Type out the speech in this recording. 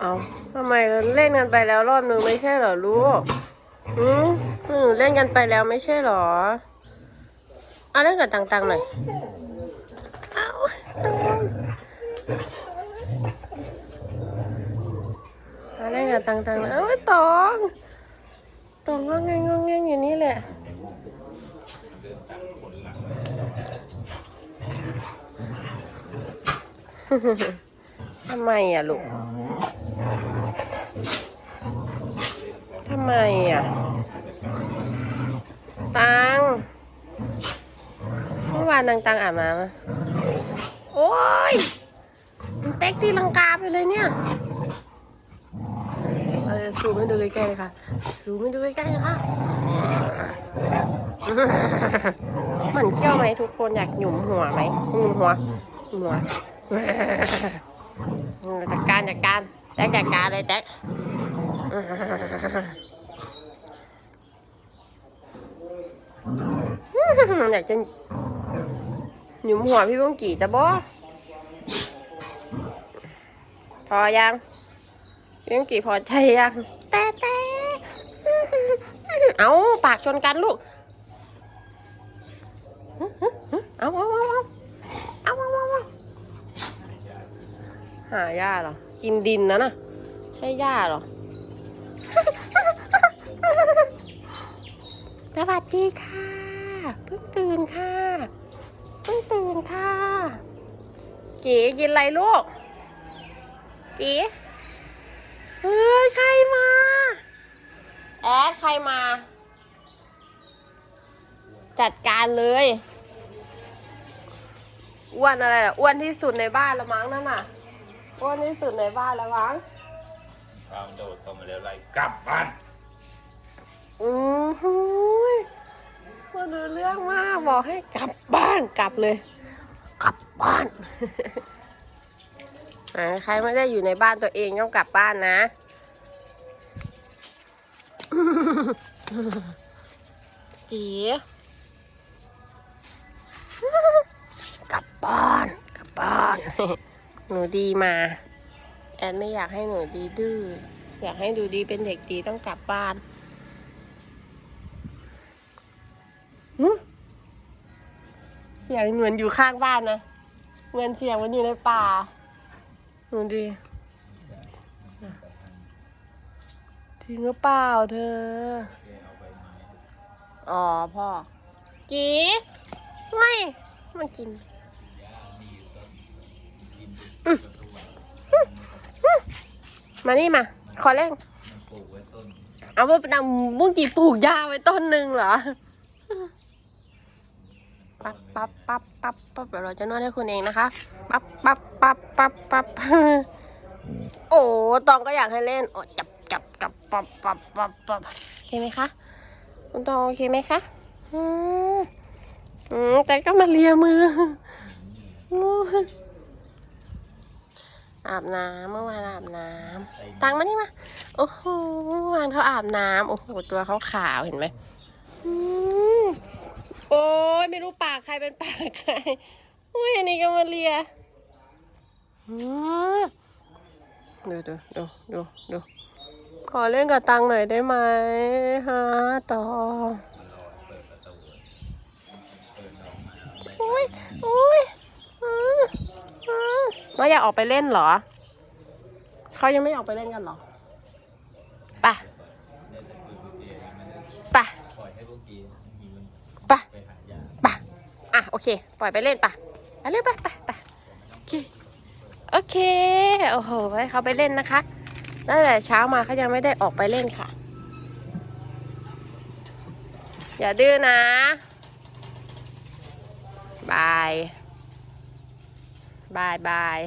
เอาทำไมเล่นกันไปแล้วรอบนึงไม่ใช่เหรอลูกอืมหนูเล่นกันไปแล้วไม่ใช่เหรอเอาเล่นกับตังๆหน่อย เอาเอาเล่นกับตังๆหน่อยเอาไอ้ตองตองงอแงงงอแงงอยู่นี่แหละทำไมอะลูก ทำ ไมอะ ตังเมื่อวานนางตังอาบน้ำโอ้ยมันเต็กตีลังกาไปเลยเนี่ยเออซูมให้ดูใกล้ๆเลยค่ะ ซูมให้ดูใกล้ๆนะคะหมันเชี่ยวไหมทุกคนอยากหยุมหัวไหมหยุมหัวหยุมหัวจัดการจัดการแต๊กจัดการเลยแต๊ก อยากจะหนุ่มหัวพี่บ้งกี่จะบอพอยังพี่บงกี่พอใจยังแต่แต่เอาปากชนกันลูก เอาเอาเอาเอาเอาเอาเอาหาหญ้าเหรอ กินดินนะน่ะ ใช่หญ้าเหรอ ดีค่ะเพิ่งตื่นค่ะเพิ่งตื่นค่ะกีกินอะไรลูกกีเฮ้ยใครมาแอดใครมา จัดการเลยอ้วนอะไรอะอ้วนที่สุดในบ้านละมั้งนั่นน่ะอ้วนที่สุดในบ้านละมั้งข้าวโดดเข้ามาแล้วไล่กลับบ้านอือหูย บอกให้กลับบ้านกลับเลย กลับบ้านอ่าใครไม่ได้อยู่ในบ้านตัวเองต้องกลับบ้านนะจีกลับบ้านกลับบ้าน หนูดีมา แอนไม่อยากให้หนูดีดื้ออยากให้ดูดีเป็นเด็กดีต้องกลับบ้านหึ เสียงเหมือนอยู่ข้างบ้านนะเหมือนเสียงมันอยู่ในป่าดูดีจริงหรือเปล่าเธอ อ๋อพ่อกีไม่มากินมานี่มา ขอเล่นเอาว่าเป็นบุ้งกี่ปลูกหญ้าไว้ต้นหนึ่งเหรอ ปั๊บปั๊บปั๊บปั๊บปั๊บเดี๋ยวเราจะนวดให้คุณเองนะคะ ปั๊บปั๊บปั๊บปั๊บปั๊บโอ้ตองก็อยากให้เล่นโอ้จับจับจับปั๊บปั๊บปั๊บปั๊บโอเคไหมคะคุณตองโอเคไหมคะอืมอืมแต่ก็มาเลียมืออาบน้ำเมื่อวานอาบน้ำตังมานี่มาโอ้โหวานเขาอาบน้ำโอ้โหตัวเขาขาวเห็นไหม โอ้ยไม่รู้ปากใครเป็นปากใครโอ้ยอันนี้ก็มาเลียอืมดูดูดูดูดูขอเล่นกับตังหน่อยได้ไหมฮะตองเปิดประตูเปิดออกมาโอ้ยโอ้ยอืมอืมว่าอยากออกไปเล่นเหรอ เขายังไม่ออกไปเล่นกันเหรอไปะได้แต่ปืนลูกเดียวมันจะ ปะปล่อยให้พวกกีมีมันปะไปหายาปะอะโอเค ปล่อยไปเล่นปะไปเล่นปะปะปะโอเคโอเคโอ้โหให้เขาไปเล่นนะคะตั้งแต่เช้ามาเขายังไม่ได้ออกไปเล่นค่ะ อย่าดื้อนะบายบายบาย